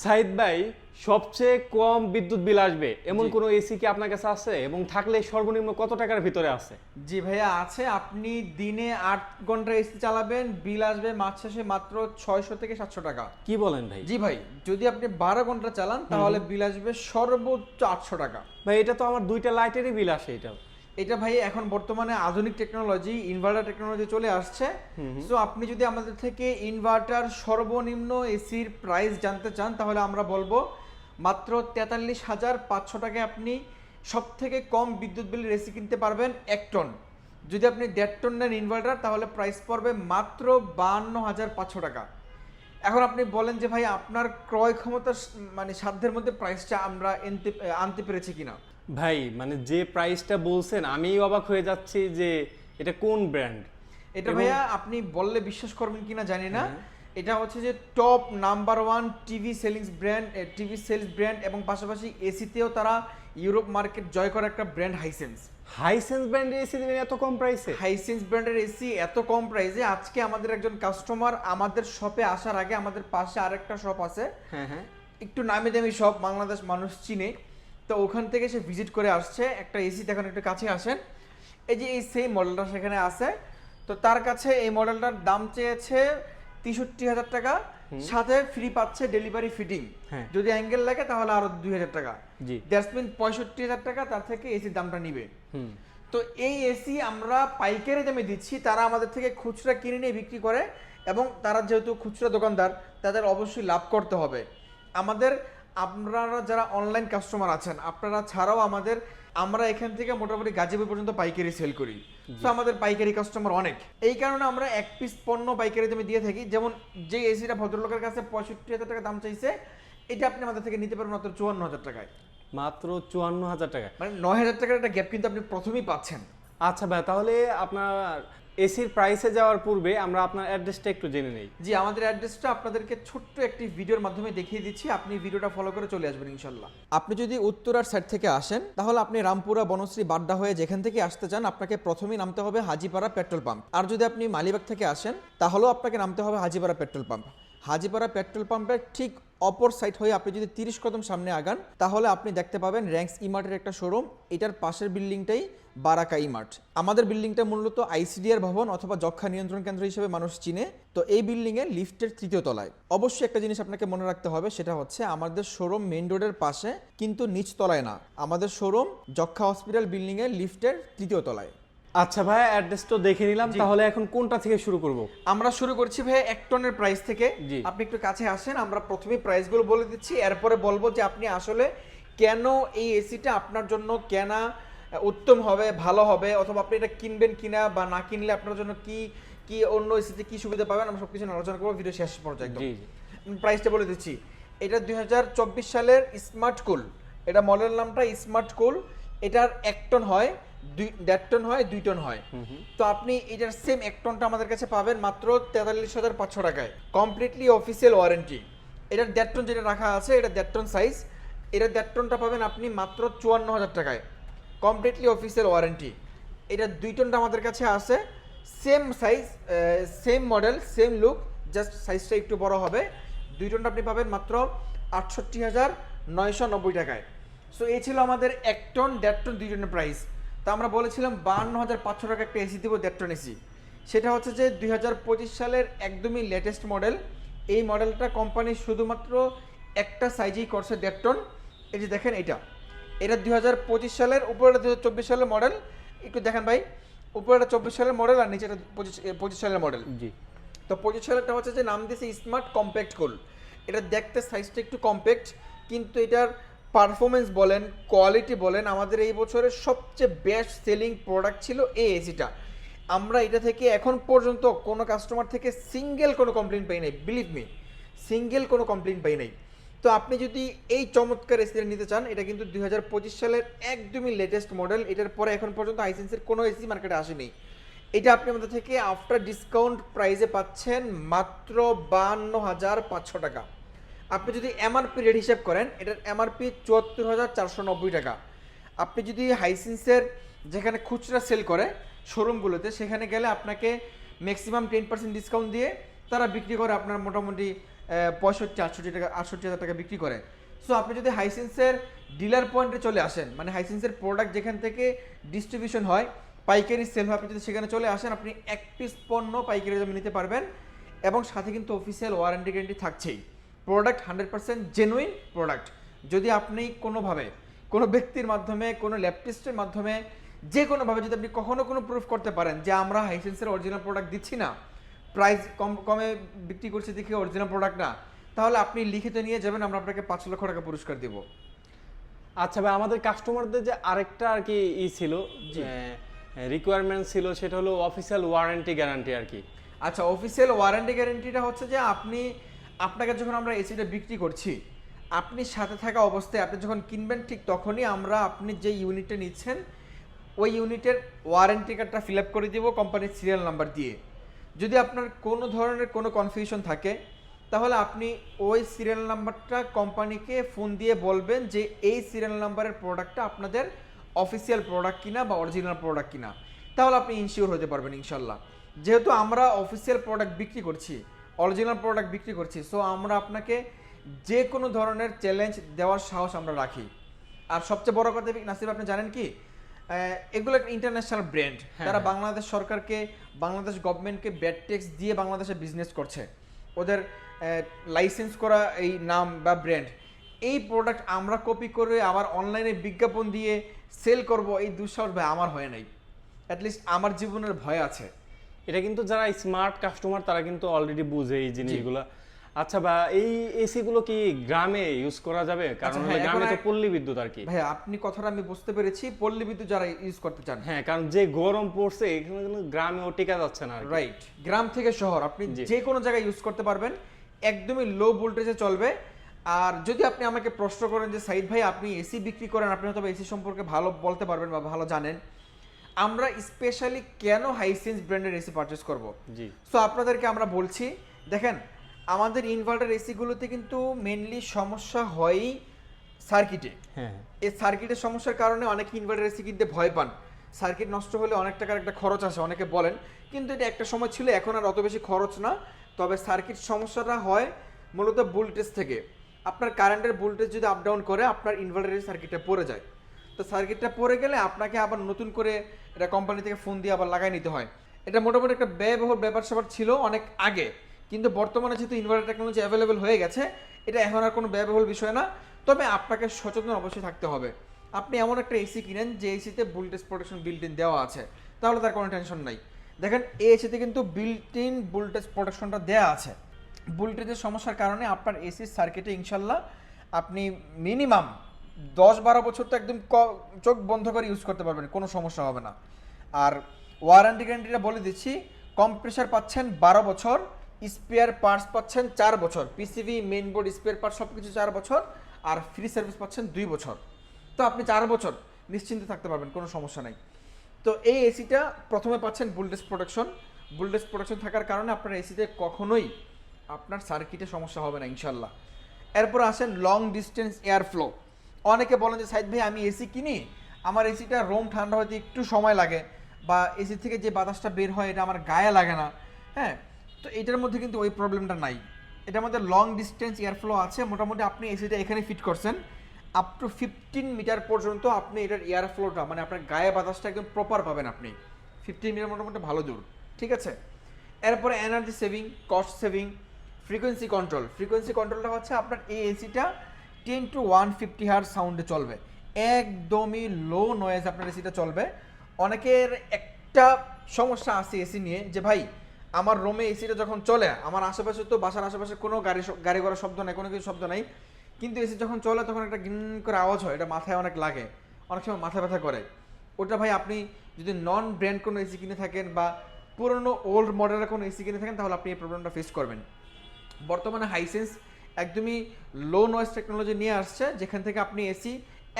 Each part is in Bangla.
সাইদ ভাই সবচেয়ে কম বিদ্যুৎ বিল আসবে এমন। কোনো এসি কি আপনার কাছে আছে? এবং থাকলে সর্বনিম্ন কত টাকার ভিতরে আছে? জি ভাইয়া আছে। আপনি দিনে আট ঘণ্টা এসি চালাবেন বিল আসবে মাস শেষে মাত্র ছয়শো থেকে সাতশো টাকা। কি বলেন ভাই? জি ভাই যদি আপনি বারো ঘণ্টা চালান তাহলে বিল আসবে সর্বোচ্চ আটশো টাকা। ভাই এটা তো আমার দুইটা লাইটেরই বিল আসে এটা এটা ভাই এখন বর্তমানে আধুনিক টেকনোলজি ইনভার্টার টেকনোলজি চলে আসছে। সো আপনি যদি আমাদের থেকে ইনভার্টার সর্বনিম্ন এসির প্রাইস জানতে চান তাহলে আমরা বলব মাত্র তেতাল্লিশ হাজার পাঁচশো টাকায় আপনি সব থেকে কম বিদ্যুৎ বিলের এসি কিনতে পারবেন এক টন যদি আপনি দেড় টন নেন ইনভার্টার তাহলে প্রাইস পড়বে মাত্র বাহান্ন হাজার পাঁচশো টাকা। এখন আপনি বলেন যে ভাই আপনার ক্রয় ক্ষমতার স- মানে সাধ্যের মধ্যে প্রাইসটা আমরা আনতে পেরেছি কিনা? ভাই মানে যে প্রাইসটা বলছেন আমি অবাক হয়ে যাচ্ছি যে এটা কোন ব্র্যান্ড এটা ভাইয়া আপনি বললে বিশ্বাস করবেন কিনা জানি না। এটা হচ্ছে যে top number one TV sellings brand TV sales brand এবং পাশাপাশি এসিতেও তারা ইউরোপ মার্কেট জয় করা একটা ব্র্যান্ড হাইসেন্স হাইসেন্স ব্র্যান্ডের এসি দিবেন এত কম প্রাইসে হাইসেন্স ব্র্যান্ডের এসি এত কম প্রাইসে আজকে আমাদের একজন কাস্টমার আমাদের শপে আসার আগে আমাদের পাশে আরেকটা শপ আছে। হ্যাঁ হ্যাঁ। একটু নামি দামি শপ বাংলাদেশ মানুষ চিনে। তো ওখান থেকে সে ভিজিট করে আসছে একটা এসি দেখুন একটু কাছে আসেন। এই যে এই সেম মডেলটা সেখানে আছে। তো তার কাছে এই মডেলটার দাম চেয়েছে তেষট্টি হাজার টাকা। সাথে ফ্রি পাচ্ছে ডেলিভারি ফিটিং হ্যাঁ। যদি অ্যাঙ্গেল লাগে তাহলে আরও দুই হাজার টাকা। দ্যাটস মিন পঁয়ষট্টি হাজার টাকা তার থেকে এসির দামটা নিবে। হুম। তো এই এসি আমরা পাইকারি দামে দিচ্ছি তারা আমাদের থেকে খুচরা কিনে নিয়ে বিক্রি করে এবং তারা যেহেতু খুচরা দোকানদার তাদের অবশ্যই লাভ করতে হবে। আমাদের আপনারা যারা অনলাইন কাস্টমার আছেন আপনারা ছাড়াও আমাদের আমরা এখান থেকে মোটামুটি গাজীপুর পর্যন্ত পাইকারি সেল করি। তো আমাদের পাইকারি কাস্টমার অনেক। এই কারণে আমরা এক পিস পণ্য পাইকারি দামে দিয়ে থাকি। যেমন যে এসিটা ভদ্রলোকের কাছে পঁয়ষট্টি হাজার টাকা দাম চাইছে এটা আপনি আমাদের থেকে নিতে পারবেন মাত্র চুয়ান্ন হাজার টাকায়। মাত্র চুয়ান্ন হাজার টাকা মানে নয় হাজার টাকার একটা গ্যাপ কিন্তু আপনি প্রথমেই পাচ্ছেন। আচ্ছা ভাই তাহলে আপনার এসির প্রাইসে যাওয়ার পূর্বে আমরা আপনার অ্যাড্রেসটা একটু জেনে নেই। জি আমাদের অ্যাড্রেসটা আপনাদেরকে ছোট্ট একটি ভিডিওর মাধ্যমে দেখিয়ে দিচ্ছি। আপনি ভিডিওটা ফলো করে চলে আসবেন ইনশাল্লাহ আপনি যদি উত্তরার সাইড থেকে আসেন তাহলে আপনি রামপুরা বনশ্রী বাড্ডা হয়ে যেখান থেকে আসতে চান আপনাকে প্রথমেই নামতে হবে হাজিপাড়া পেট্রোল পাম্প। আর যদি আপনি মালিবাগ থেকে আসেন তাহলেও আপনাকে নামতে হবে Hajipara petrol pump. Hajipara petrol পাম্পের ঠিক অপর সাইড হয়ে আপনি যদি তিরিশ কদম সামনে আগান তাহলে আপনি দেখতে পাবেন র্যাঙ্কস ইমার্টের একটা শোরুম এটার পাশের বিল্ডিংটাই বারাকা ইমার্ট আমাদের বিল্ডিংটা মূলত আইসিডিআর ভবন অথবা যক্ষা নিয়ন্ত্রণ কেন্দ্র হিসেবে মানুষ চিনে। তো এই বিল্ডিং এ লিফটের তৃতীয় তলায়। অবশ্যই একটা জিনিস আপনাকে মনে রাখতে হবে সেটা হচ্ছে আমাদের শোরুম মেইন রোডের পাশে কিন্তু নিচ তলায় না। আমাদের শোরুম যক্ষা হসপিটাল বিল্ডিং এর লিফটের তৃতীয় তলায়। আচ্ছা ভাই অ্যাড্রেস তো দেখে নিলাম। তাহলে এখন কোনটা থেকে শুরু করব? আমরা শুরু করছি ভাই এক টনের প্রাইস থেকে। আপনি একটু কাছে আসেন আমরা প্রথমে প্রাইসগুলো বলে দিচ্ছি। এরপরে বলব যে আপনি আসলে কেন এই এসিটা আপনার জন্য কেনা উত্তম হবে ভালো হবে অথবা আপনি এটা কিনবেন কিনা বা না কিনলে আপনার জন্য কি কি অন্য এসিতে কি সুবিধা পাবেন আমরা সবকিছু আলোচনা করব ভিডিও শেষ পর্যায়ে একদম। প্রাইসটা বলে দিচ্ছি। এটা দু হাজার চব্বিশ সালের স্মার্ট কুল এটা মডেল নামটা স্মার্ট কুল এটার এক টন হয় দুই দেড় টন হয় দুই টন হয়। তো আপনি এটার সেম এক টনটা আমাদের কাছে পাবেন মাত্র তেতাল্লিশ হাজার পাঁচশো টাকায়। কমপ্লিটলি অফিসিয়াল ওয়ারেন্টি এটার দেড় টন যেটা রাখা আছে এটা দেড় টন সাইজ এটার দেড় টনটা পাবেন আপনি মাত্র চুয়ান্ন হাজার টাকায়। কমপ্লিটলি অফিসিয়াল ওয়ারেন্টি এটা দুই টনটা আমাদের কাছে আছে। Same size same model same look just সাইজটা একটু বড় হবে। দুই টনটা আপনি পাবেন মাত্র আটষট্টি হাজার নয়শো নব্বই টাকায়। সো এই ছিল আমাদের এক টন দেড় টন দুই টনের প্রাইস তা আমরা বলেছিলাম বান্ন হাজার পাঁচশো টাকা একটা এসি দেবো, দেড় টন এসি সেটা হচ্ছে যে দুই হাজার পঁচিশ সালের একদমই লেটেস্ট মডেল এই মডেলটা কোম্পানি শুধুমাত্র একটা সাইজেই করছে দেড় টন এই যে দেখেন এটা। এটা দুই হাজার পঁচিশ সালের উপরে দু হাজার চব্বিশ সালের মডেল একটু দেখেন ভাই উপরে চব্বিশ সালের মডেল আর নিচে পঁচিশ পঁচিশ সালের মডেল জি। তো পঁচিশ সালেরটা হচ্ছে যে নাম দিয়েছে স্মার্ট কম্প্যাক্ট কোল এটা দেখতে সাইজটা একটু কম্প্যাক্ট কিন্তু এটার পারফরমেন্স বলেন কোয়ালিটি বলেন আমাদের এই বছরের সবচেয়ে বেস্ট সেলিং প্রোডাক্ট ছিল এই এসিটা আমরা এটা থেকে এখন পর্যন্ত কোনো কাস্টমার থেকে সিঙ্গেল কোনো কমপ্লেন পাই নাই বিলিভ মি সিঙ্গেল কোনো কমপ্লেন পাই নাই। তো আপনি যদি এই চমৎকার এসিটা নিতে চান, এটা কিন্তু দু হাজার পঁচিশ সালের একদমই লেটেস্ট মডেল এটার পরে এখন পর্যন্ত আইসেন্সের কোনো এসি মার্কেটে আসেনি। এটা আপনি আমাদের থেকে আফটার ডিসকাউন্ট প্রাইসে পাচ্ছেন মাত্র বান্ন হাজার পাঁচশো টাকা। আপনি যদি এমআরপি রেট হিসাব করেন, এটার এমআরপি চুয়াত্তর হাজার চারশো নব্বই টাকা। আপনি যদি হাইসেন্সের যেখানে খুচরা সেল করে শোরুমগুলোতে সেখানে গেলে আপনাকে ম্যাক্সিমাম টেন পার্সেন্ট ডিসকাউন্ট দিয়ে তারা বিক্রি করে আপনার মোটামুটি পঁয়ষট্টি, আটষট্টি টাকা, আটষট্টি হাজার টাকা বিক্রি করে। সো আপনি যদি হাইসেন্সের ডিলার পয়েন্টে চলে আসেন মানে হাইসেন্সের প্রোডাক্ট যেখান থেকে ডিস্ট্রিবিউশন হয়, পাইকারি সেল হয়, আপনি যদি সেখানে চলে আসেন, আপনি এক পিস পণ্য পাইকারি দামে নিতে পারবেন এবং সাথে কিন্তু অফিসিয়াল ওয়ারেন্টি গ্যারেন্টি থাকছেই। Product hundred percent genuine product যদি আপনি কোনোভাবে, কোনো ব্যক্তির মাধ্যমে, কোনো ল্যাপটেস্টের মাধ্যমে যে কোনোভাবে যদি আপনি কখনো কোনো প্রুফ করতে পারেন যে আমরা হাইসেন্সের অরিজিনাল প্রোডাক্ট দিচ্ছি না প্রাইস কম কমে বিক্রি করছি দেখে অরিজিনাল প্রোডাক্ট না। তাহলে আপনি লিখিত নিয়ে যাবেন আমরা আপনাকে পাঁচ লক্ষ টাকা পুরস্কার দিব। আচ্ছা ভাই আমাদের কাস্টমারদের যে আরেকটা আর কি ই ছিল যে রিকোয়ারমেন্ট ছিল সেটা হলো অফিসিয়াল ওয়ারেন্টি গ্যারান্টি আর কি। আচ্ছা অফিসিয়াল ওয়ারেন্টি গ্যারেন্টিটা হচ্ছে যে আপনি আপনাকে যখন আমরা এসিটা বিক্রি করছি আপনি সাথে থাকা অবস্থায় আপনি যখন কিনবেন ঠিক তখনই আমরা আপনি যে ইউনিটটা নিচ্ছেন ওই ইউনিটের ওয়ারেন্টি কার্ডটা ফিল আপ করে দিব কোম্পানির সিরিয়াল নাম্বার দিয়ে। যদি আপনার কোনো ধরনের কোনো কনফিউশন থাকে, তাহলে আপনি ওই সিরিয়াল নাম্বারটা কোম্পানিকে ফোন দিয়ে বলবেন যে, এই সিরিয়াল নাম্বারের প্রোডাক্টটা আপনাদের অফিসিয়াল প্রোডাক্ট কিনা বা অরিজিনাল প্রোডাক্ট কিনা? তাহলে আপনি ইনশিওর হতে পারবেন ইনশাল্লাহ। যেহেতু আমরা অফিসিয়াল প্রোডাক্ট বিক্রি করছি অরিজিনাল প্রোডাক্ট বিক্রি করছি সো আমরা আপনাকে যে কোনো ধরনের চ্যালেঞ্জ দেওয়ার সাহস আমরা রাখি। আর সবচেয়ে বড় কথা নাসিব আপনি জানেন কি? এগুলো একটা ইন্টারন্যাশনাল ব্র্যান্ড তারা। বাংলাদেশ সরকারকে বাংলাদেশ গভর্নমেন্টকে ব্যাড ট্যাক্স দিয়ে বাংলাদেশে বিজনেস করছে। ওদের লাইসেন্স করা এই নাম বা ব্র্যান্ড এই প্রোডাক্ট আমরা কপি করে আবার অনলাইনে বিজ্ঞাপন দিয়ে সেল করব এই দুঃসাহস ভাই আমার হয় নাই। অ্যাটলিস্ট আমার জীবনের ভয় আছে। এটা কিন্তু যারা স্মার্ট কাস্টমার তারা কিন্তু অলরেডি বুঝে এই জিনিসগুলো। আচ্ছা বা এই এসি গুলো কি গ্রামে ইউজ করা যাবে? কারণ আচ্ছা, হলো হ্যাঁ, গ্রামে তো পল্লী বিদ্যুৎ আর কি। ভাই আপনি কথাটা আমি বুঝতে পেরেছি। পল্লী বিদ্যুৎ যারা ইউজ করতে চান। হ্যাঁ কারণ যে গরম পড়ছে এখানে কিন্তু গ্রামেও টিকা যাচ্ছে না রাইট গ্রাম থেকে শহর আপনি। যে কোনো জায়গায় ইউজ করতে পারবেন। একদমই লো ভোল্টেজে চলবে। আর যদি আপনি আমাকে প্রশ্ন করেন যে সাইদ ভাই আপনি এসি বিক্রি করেন আপনি হয়তো এসি সম্পর্কে ভালো বলতে পারবেন বা ভালো জানেন। আমরা স্পেশালি কেন হাইসেন্স ব্র্যান্ডের এসি পারচেস করব? জি। সো আপনাদেরকে আমরা বলছি দেখেন আমাদের ইনভার্টার এসিগুলোতে কিন্তু মেনলি সমস্যা হয়ই সার্কিটে হ্যাঁ। এই সার্কিটের সমস্যার কারণে অনেকে ইনভার্টার এসি কিনতে ভয় পান। সার্কিট নষ্ট হলে অনেক টাকার একটা খরচ আসে অনেকে বলেন। কিন্তু এটা একটা সময় ছিল এখন আর অত বেশি খরচ না। তবে সার্কিট সমস্যাটা হয় মূলত ভোল্টেজ থেকে। আপনার কারেন্টের ভোল্টেজ যদি আপ ডাউন করে আপনার ইনভার্টারের সার্কিটটা পড়ে যায়। তো সার্কিটটা পড়ে গেলে আপনাকে আবার নতুন করে এটা কোম্পানি থেকে ফোন দিয়ে আবার লাগাই নিতে হয়। এটা মোটামুটি একটা ব্যয়বহুল ব্যাপার স্যাপার ছিল অনেক আগে। কিন্তু বর্তমানে যেহেতু ইনভার্টার টেকনোলজি অ্যাভেলেবেল হয়ে গেছে, এটা এখন আর কোনো ব্যয়বহুল বিষয় না। তবে আপনাকে সচেতন অবশ্যই থাকতে হবে। আপনি এমন একটা এসি কিনেন, যে এসিতে ভোল্টেজ প্রোটেকশন বিল্ট ইন দেওয়া আছে। তাহলে তার কোনো টেনশন নাই। দেখেন এসিতে কিন্তু বিল্ট ইন ভোল্টেজ প্রোটেকশনটা দেওয়া আছে বুলটেজের সমস্যার কারণে আপনার এসির সার্কিটে ইনশাল্লাহ আপনি মিনিমাম দশ বারো বছর তো একদম চোখ বন্ধ করে ইউজ করতে পারবেন, কোনো সমস্যা হবে না। আর ওয়ারেন্টি গ্যারান্টিটা বলে দিচ্ছি কম্প্রেসার পাচ্ছেন বারো বছর স্পেয়ার পার্টস পাচ্ছেন চার বছর। PCB, main board, spare parts সব কিছু চার বছর আর ফ্রি সার্ভিস পাচ্ছেন দুই বছর। তো আপনি চার বছর নিশ্চিন্তে থাকতে পারবেন, কোনো সমস্যা নাই। তো এই এসিটা প্রথমে পাচ্ছেন ভোল্টেজ প্রোটেকশন ভোল্টেজ প্রোটেকশন থাকার কারণে আপনার এসিতে কখনোই আপনার সার্কিটে সমস্যা হবে না ইনশাল্লাহ এরপর আসেন লং ডিস্টেন্স এয়ার ফ্লো অনেকে বলেন যে, সাইদ ভাই, আমি এসি কিনি, আমার এসিটা রোম ঠান্ডা হতে একটু সময় লাগে বা এসি থেকে যে বাতাসটা বের হয়, এটা আমার গায়ে লাগে না। হ্যাঁ তো এটার মধ্যে কিন্তু ওই প্রবলেমটা নাই। এটার মধ্যে লং ডিস্টেন্স এয়ার ফ্লো আছে, মোটামুটি আপনি এসিটা এখানে ফিট করছেন। আপ টু ফিফটিন মিটার পর্যন্ত আপনি এটার এয়ার ফ্লোটা মানে আপনার গায়ে বাতাসটা একদম প্রপার পাবেন আপনি। ফিফটিন মিটার মোটামুটি ভালো দূর, ঠিক আছে? এরপরে energy saving cost saving frequency control frequency কন্ট্রোলটা হচ্ছে আপনার এই এসিটা টেন টু ওয়ান ফিফটি হার সাউন্ডে চলবে। একদমই লো নয়েজ আপনার এসিটা চলবে। অনেকের একটা সমস্যা আছে এসি নিয়ে, যে ভাই আমার রুমে এসিটা যখন চলে, আমার আশেপাশে তো বাসার আশেপাশে কোনো গাড়ি গাড়ি ঘোড়ার শব্দ নাই, কোনো কিছু শব্দ নাই। কিন্তু এসি যখন চলে, তখন একটা গিন করে আওয়াজ হয়, এটা মাথায় অনেক লাগে। অনেক সময় মাথা ব্যথা করে। ওটা ভাই আপনি যদি নন ব্র্যান্ড কোনো এসি কিনে থাকেন বা পুরনো ওল্ড মডেলের কোনো এসি কিনে থাকেন, তাহলে আপনি এই প্রবলেমটা ফেস করবেন। বর্তমানে হাইসেন্স একদমই লো নয়েজ টেকনোলজি নিয়ে আসছে, যেখান থেকে আপনি এসি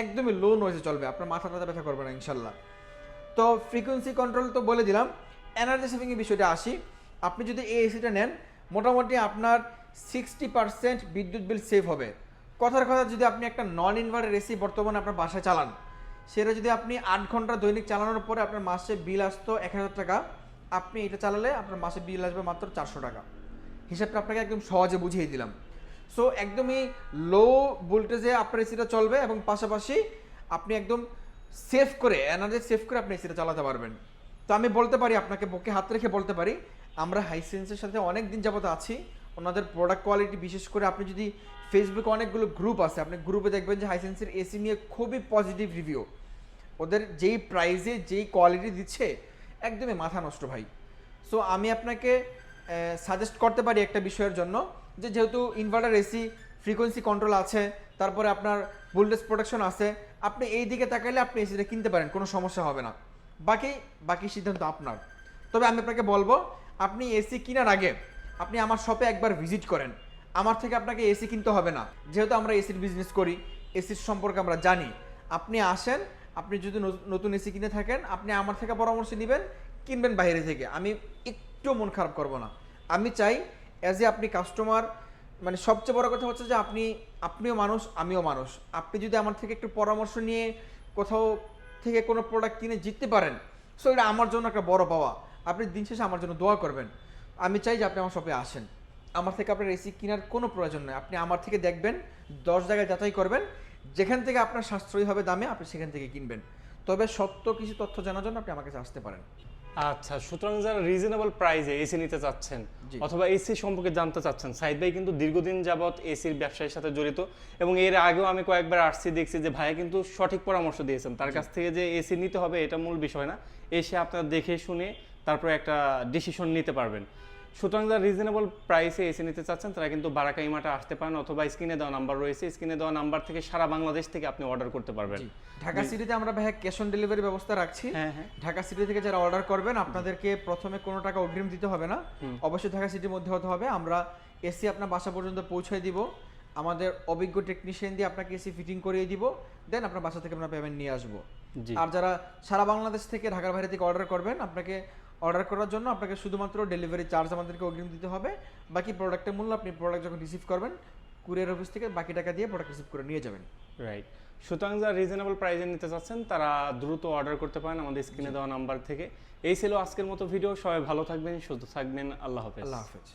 একদমই লো নয়েজে চলবে। আপনার মাথা টাথা ব্যথা করবে না, ইনশাল্লাহ। তো ফ্রিকোয়েন্সি কন্ট্রোল তো বলে দিলাম। এনার্জি সেভিংয়ের বিষয়টা আসি। আপনি যদি এই এসিটা নেন, মোটামুটি আপনার সিক্সটি পার্সেন্ট বিদ্যুৎ বিল সেভ হবে। কথার কথা, যদি আপনি একটা নন ইনভার্টার এসি বর্তমানে আপনার বাসায় চালান, সেটা যদি আপনি আট ঘণ্টা দৈনিক চালানোর পরে আপনার মাসে বিল আসতো এক হাজার টাকা, আপনি এটা চালালে আপনার মাসে বিল আসবে মাত্র চারশো টাকা। হিসাবটা আপনাকে একদম সহজে বুঝিয়ে দিলাম। সো একদমই লো ভোল্টেজে আপনার এসিটা চলবে এবং পাশাপাশি আপনি একদম সেভ করে এনার্জি সেভ করে আপনি এসিটা চালাতে পারবেন। তো আমি বলতে পারি, আপনাকে বুকে হাত রেখে বলতে পারি, আমরা হাইসেন্সের সাথে অনেক দিন যাবত আছি। ওনাদের প্রোডাক্ট কোয়ালিটি বিশেষ করে আপনি যদি ফেসবুকে অনেকগুলো গ্রুপ আছে, আপনি গ্রুপে দেখবেন যে হাইসেন্সের এসি নিয়ে খুবই পজিটিভ রিভিউ ওদের যেই প্রাইজে যেই কোয়ালিটি দিচ্ছে, একদমই মাথা নষ্ট ভাই। সো আমি আপনাকে সাজেস্ট করতে পারি একটা বিষয়ের জন্য যে যেহেতু ইনভার্টার এসি ফ্রিকোয়েন্সি কন্ট্রোল আছে, তারপরে আপনার ভোল্টেজ প্রোটেকশন আছে, আপনি এই দিকে তাকাইলে আপনি এসিটা কিনতে পারেন, কোনো সমস্যা হবে না। বাকি বাকি সিদ্ধান্ত আপনার। তবে আমি আপনাকে বলব, আপনি এসি কেনার আগে আপনি আমার শপে একবার ভিজিট করেন। আমার থেকে আপনাকে এসি কিনতে হবে না। যেহেতু আমরা এসির বিজনেস করি, এসির সম্পর্কে আমরা জানি। আপনি আসেন, আপনি যদি নতুন এসি কিনে থাকেন, আপনি আমার থেকে পরামর্শ নেবেন, কিনবেন বাইরে থেকে। আমি একটু মন খারাপ করব না। আমি চাই অ্যাজ এ আপনি কাস্টমার মানে সবচেয়ে বড় কথা হচ্ছে যে আপনি, আপনিও মানুষ, আমিও মানুষ। আপনি যদি আমার থেকে একটু পরামর্শ নিয়ে কোথাও থেকে কোনো প্রোডাক্ট কিনে জিততে পারেন। সো এটা আমার জন্য একটা বড় পাওয়া। আপনি দিন শেষে আমার জন্য দোয়া করবেন। আমি চাই যে আপনি আমার শপে আসেন। আমার থেকে আপনার এসি কেনার কোনো প্রয়োজন নয় আপনি আমার থেকে দেখবেন, দশ জায়গায় যাচাই করবেন। যেখান থেকে আপনার সাশ্রয়ী হবে দামে আপনি সেখান থেকে কিনবেন। তবে সত্য কিছু তথ্য জানার জন্য আপনি আমার কাছে আসতে পারেন। আচ্ছা সুতরাং যারা রিজনেবল প্রাইসে এসি নিতে চাচ্ছেন অথবা এসি সম্পর্কে জানতে চাচ্ছেন সাইদ ভাই কিন্তু দীর্ঘদিন যাবৎ এসির ব্যবসায়ের সাথে জড়িত এবং এর আগেও আমি কয়েকবার আসছি দেখছি যে ভাইয়া কিন্তু সঠিক পরামর্শ দিয়েছেন। তার কাছ থেকে যে এসি নিতে হবে এটা মূল বিষয় না। এসে আপনারা দেখে শুনে তারপরে একটা ডিসিশন নিতে পারবেন। সুতরাং যারা রিজনেবল প্রাইসে এসি নিতে চাচ্ছেন তারা কিন্তু বারাকা ইমাটা আসতে পারেন অথবা স্ক্রিনে দেওয়া নাম্বার রয়েছে। স্ক্রিনে দেওয়া নাম্বার থেকে সারা বাংলাদেশ থেকে আপনি অর্ডার করতে পারবেন। ঢাকা সিটিতে আমরা ভাইয়া ক্যাশ অন ডেলিভারি ব্যবস্থা রাখছি। হ্যাঁ হ্যাঁ। ঢাকা সিটি থেকে যারা অর্ডার করবেন আপনাদেরকে প্রথমে কোনো টাকা অগ্রিম দিতে হবে না। অবশ্যই ঢাকা সিটির মধ্যে হতে হবে। আমরা এসি আপনার বাসা পর্যন্ত পৌঁছে দিব। আমাদের অভিজ্ঞ টেকনিশিয়ান দিয়ে আপনাকে এসি ফিটিং করিয়ে দিব। দেন আপনার বাসা থেকে আমরা পেমেন্ট নিয়ে আসব। আর যারা সারা বাংলাদেশ থেকে ঢাকার বাইরে থেকে অর্ডার করবেন আপনাকে অর্ডার করার জন্য আপনাকে শুধুমাত্র ডেলিভারি চার্জ আমাদেরকে অগ্রিম দিতে হবে। বাকি প্রোডাক্টের মূল্য আপনি প্রোডাক্ট যখন রিসিভ করবেন কুরিয়ার অফিস থেকে বাকি টাকা দিয়ে প্রোডাক্ট রিসিভ করে নিয়ে যাবেন। রাইট সুতরাং যারা রিজনেবল প্রাইসে নিতে চাচ্ছেন তারা দ্রুত অর্ডার করতে পারেন আমাদের স্ক্রিনে দেওয়া নাম্বার থেকে। এই ছিল আজকের মতো ভিডিও সবাই ভালো থাকবেন সুস্থ থাকবেন। আল্লাহ হাফেজ। আল্লাহ হাফেজ।